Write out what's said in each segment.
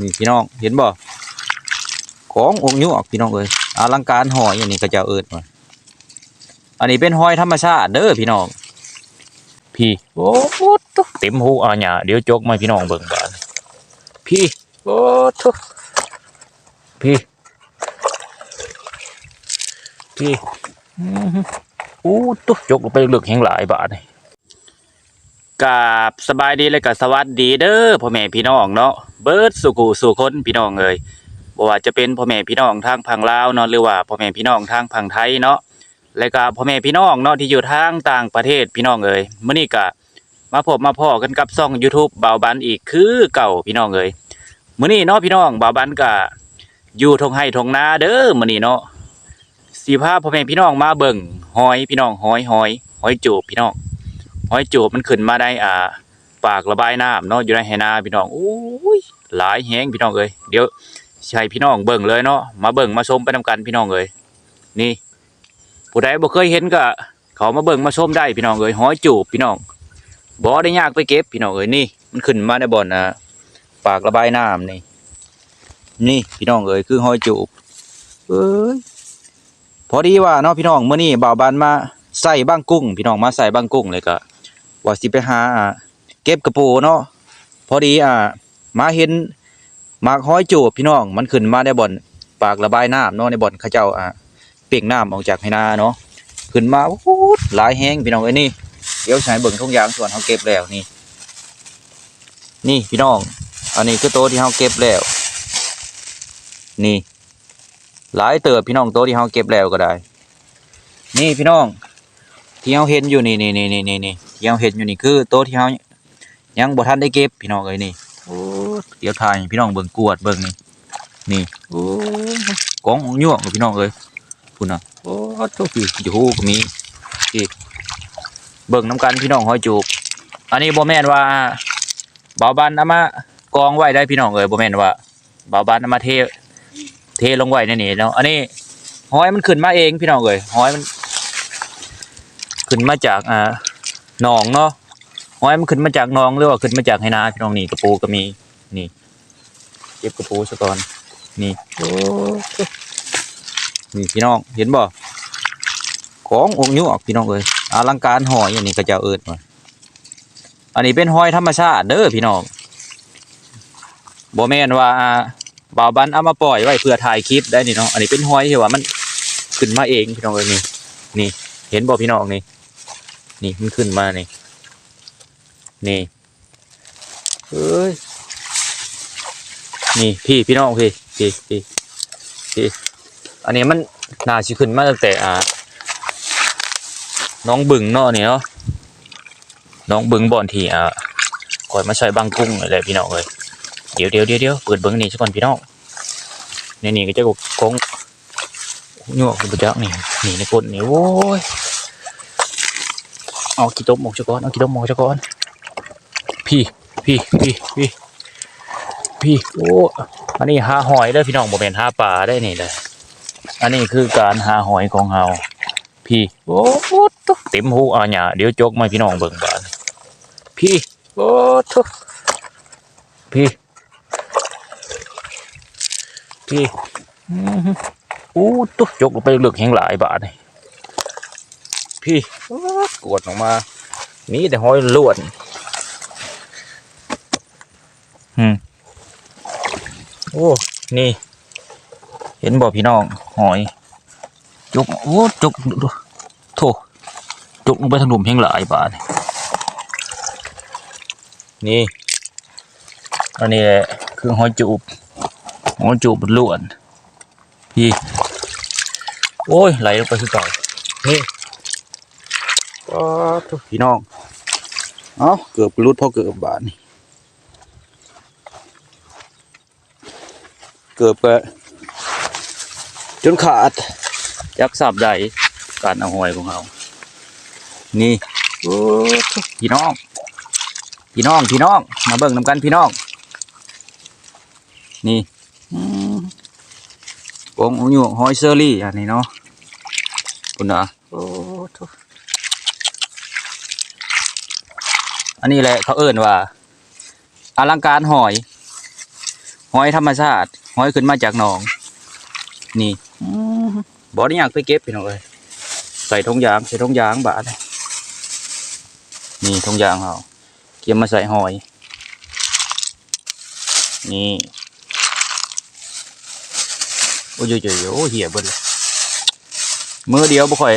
นี่พี่น้องเห็นบ่ขององค์ยุกพี่น้องเอ้ยอลังการหอยอันนี้ก็จะเอิดมาอันนี้เป็นหอยธรรมชาติเด้อพี่น้อง พี่โอ้ตุ๊เต็มหูอะหยาเดี๋ยวจกมาพี่น้องเบิ่งบาพี่โอ้ทุพี่พี่อู้ตุ๊จกลงไปลึกแห่งหลายบาทนี่ กราบสบายดีเลยกับสวัสดีเด้อพ่อแม่พี่น้องเนาะเบิร์ดสุกูสู่คนพี่น้องเอ้ยบ่ว่าจะเป็นพ่อแม่พี่น้องทางพังลาวเนาะหรือว่าพ่อแม่พี่น้องทางพังไทยเนาะและก็พ่อแม่พี่น้องเนาะที่อยู่ทางต่างประเทศพี่น้องเอ้ยมื้อนี้ก็มาพบมาพ้อกันกับช่อง YouTube บ่าวบันอีกคือเก่าพี่น้องเอ้ยมื้อนี้เนาะพี่น้องบ่าวบันก็อยู่ทงไห้ทงนาเด้อมื้อนี้เนาะสีภาพพ่อแม่พี่น้องมาเบิ่งหอยพี่น้องหอยหอยหอยจูบพี่น้อง หอยจูบมันขึ้นมาได้อ่าปากระบายน้ำเนาะอยู่ในไหนาพี่น้องโอ้ยหลายแฮงพี่น้องเอ้ยเดี๋ยวใช้พี่น้องเบิ่งเลยเนาะมาเบิ่งมาชมไปนำกันพี่น้องเอ้ยนี่ผู้ใดบ่เคยเห็นก็เขามาเบิ่งมาชมได้พี่น้องเอ้ยหอยจูบพี่น้องบ่ได้ยากไปเก็บพี่น้องเอ้ยนี่ มันขึ้นมาในบ่อนอ่าปากระบายน้ำนี่ นี่พี่น้องเอ้ยคือหอยจูบเอ้ยพอดีว่าเนาะพี่น้องเมื้อนี้บ่าวบานมาใส่บ้างกุ้ง พี่น้องมาใส่บ้างกุ้งเลยก็ ว่าสิไปหาเก็บกระปูเนาะพอดีอ่ามาเห็นมากห้อยจูบพี่น้องมันขึ้นมาได้บ่อนปากระบายน้ำเนาะในบ่อนเขาเจ้าอ่าเปียกน้ำออกจากไหนาเนาะขึ้นมาโอ้โหหลายแห้งพี่น้องเอ้ยนี่เดี๋ยวใช้เบิ่งทุ่งยางส่วนเฮาเก็บแล้วนี่ นี่พี่น้อง อันนี้คือโตะที่เฮาเก็บแล้ว นี่ หลายเติบพี่น้องโตะที่เฮาเก็บแล้วก็ได้ นี่พี่น้อง ที่เฮาเห็นอยู่นี่นี่นี่นี่นี่ที่เฮาเห็นอยู่นี่คือโตะที่เฮายังบ่ทันได้เก็บพี่น้องเอ้ยนี่โอ้เดี๋ยวถ่ายพี่น้องเบิ่งกวดเบิ่งนี่นี่โอ้กองของยวพี่น้องเอ้ยพุ่นน่ะโอ้โตพี่อยู่ก็มีนี่เบิ่งน้ำกันพี่น้องหอยจูบอันนี้บ่แม่นว่าเบาบันเอามากองไว้ได้พี่น้องเอ้ยบ่แม่นว่าเบาบันเอามาเทเทลงไว้ในนี่เนาะอันนี้หอยมันขึ้นมาเองพี่น้องเอ้ยหอยมัน ขึ้นมาจากอ่าหนองเนาะหอยมันขึ้นมาจากหนองหรือว่าขึ้นมาจากไหนาพี่น้องนี่กระปูก็มีนี่เก็บกระปูซะก่อนนี่โอ้นี่พี่น้องเห็นบ่ขององค์ยุกพี่น้องเอ้ยอลังการหอยอันนี้ก็จะเอิดมาอันนี้เป็นหอยธรรมชาติเด้อพี่น้องบ่แม่นว่าอ่าบ่าวบันเอามาปล่อยไว้เพื่อถ่ายคลิปได้นี่เนาะอันนี้เป็นห้อยที่ว่ามันขึ้นมาเองพี่น้องเอ้ยนี่นี่ เห็นบ่พี่น้องนี่ นี่มันขึ้นมานี่นี่เอ้ยนี่พี่พี่น้องพี่พี่พี่พี่อันนี้มันน่าสิขึ้นมาตั้งแต่อ่าน้องบึงเนาะนี่เนาะน้องบึงบ่อนที่อ่าก่อยมาใส่บางกุ้งอะไรพี่น้องเอ้ยเดี๋ยวเดี๋ยวเดี๋ยวเดี๋ยวเปิดเบิ้งนี่สักก่อนพี่น้องนี่นี่ก็จะกกงยั่วคุณประจักนี่นี่ในกดนี่โว้ย เอากี่ต้มหมกชะก้อนเอากี่ต้มหมกชะก้อนพี่พี่พี่พี่พี่โอ้อันนี้หาหอยเด้พี่น้องบ่เป็นหาปลาได้นี่เลยอันนี้คือการหาหอยของเฮาพี่โอ้โหตุ๊เต็มหูอะหยาเดี๋ยวจกมาพี่น้องเบิ่งบาดพี่โอ้ทุพี่พี่อือตุ๊กลงไปลึกแห่งหลายบาทนี่ พี่กวดออกมา มีแต่หอยล้วนอืมโอ้นี่ เห็นบ่พี่น้องหอย จุกโอ้จุกดูโถจุกลงไปทางหลุมแห่งหลายบาทนี่อันนี้คือหอยจูบโอ้จูบล้วนพี่โอ้ยไหลลงไปคือเก่านี่ ว้าวทุกพี่น้อง เอ้าเกือบรุดเพราะเกือบบาดนี่เกือบไปจนขาดยักษ์สับใดการเอาหอยของเรานี่โอ้ทุกพี่น้อง พี่น้อง พี่น้อง มาเบิ่งนำกันพี่น้อง นี่อืมกงอูอยู่หอยเซอรี่อันนี้เนาะคุณนะโอ้โถ อันนี้แหละเขาเอิ่นว่าอลังการหอย หอยธรรมชาติ หอยขึ้นมาจากหนอง นี่บ่ได้อยากไปเก็บพี่น้องเอ้ยใส่ทงยางใส่ทงยางบาดนี่นี่ทงยางเฮาเก็บมาใส่หอย นี่โอ้ยโยโยเหี้ยเบิดเลยมือเดียวบ่ค่อย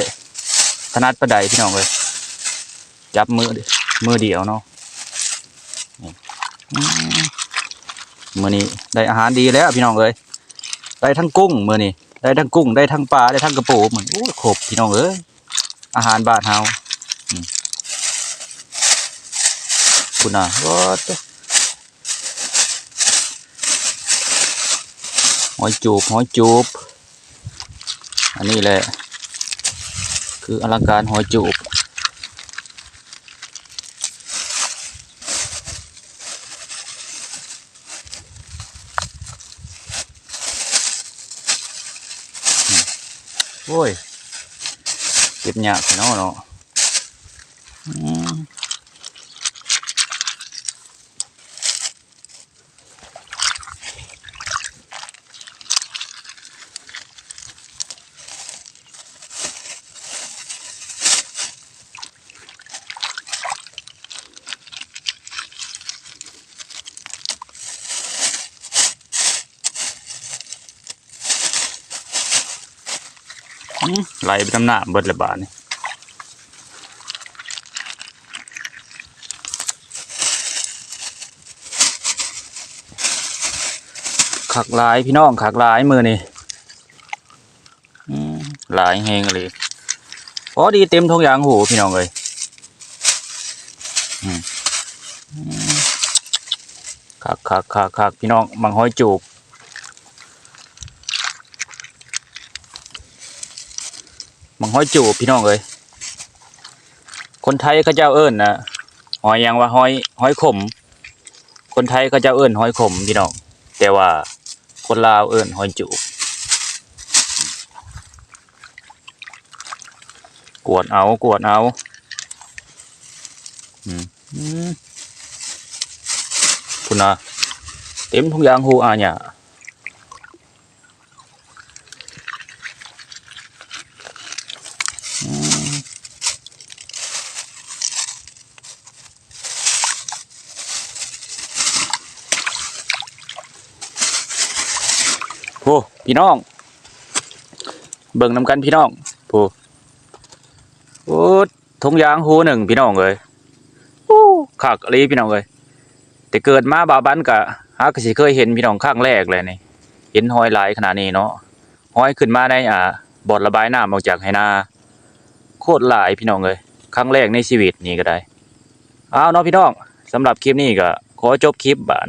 ถนัดปานใดพี่น้องเอ้ยจับมือเดียว มือเดียวเนาะมือนี้ได้อาหารดีแล้วพี่น้องเอ้ยได้ทั้งกุ้งมือนี้ได้ทั้งกุ้งได้ทั้งปลาได้ทั้งกระปูมื้อนโอ้ยครบพี่น้องเอ้ยอาหารบ้านเฮาคุณน่ะว่าแต่หอยจูบหอยจูบ อันนี้แหละ คืออลังการหอยจูบ โอ้ย เก็บยาบเนาะเนาะ ไหลไปตำหน้าเบิดละบาทนี่ขักลายพี่น้องขักลายมือนี่ลายแหงเลยพอดีเต็มทงยางหูพี่น้องเลยอืมอืมคักคักคักคักพี่น้องมังห้อยจูบ มังห้อยจูบพี่น้องเอ้ยคนไทยเขาเจ้าเอิ้นะหอยยังว่าหอยหอยขม คนไทยเขาเจ้าเอิ้นหอยขมพี่น้องแต่ว่าคนลาวเอิ้นหอยจูบกวดเอากวดเอาคุณนะเต็มทุกอย่างหูอาเนี่ย โอ้พี่น้อง เบิ่งนำกันพี่น้องโอ้โอ้ทงยางหูหนึ่งพี่น้องเลยโอ้ขากอะไรพี่น้องเลยแต่เกิดมาบาบันกะฮากสิเคยเห็นพี่น้องข้างแรกเลยนี่เห็นหอยหลายขนาดนี้เนาะหอยขึ้นมาในอ่าบ่อระบายน้ำออกจากไหนาโคตรหลายพี่น้องเลยครั้งแรกในชีวิตนี่ก็ได้ เอาเนาะพี่น้องสำหรับคลิปนี้ก็ขอจบคลิปบ้าน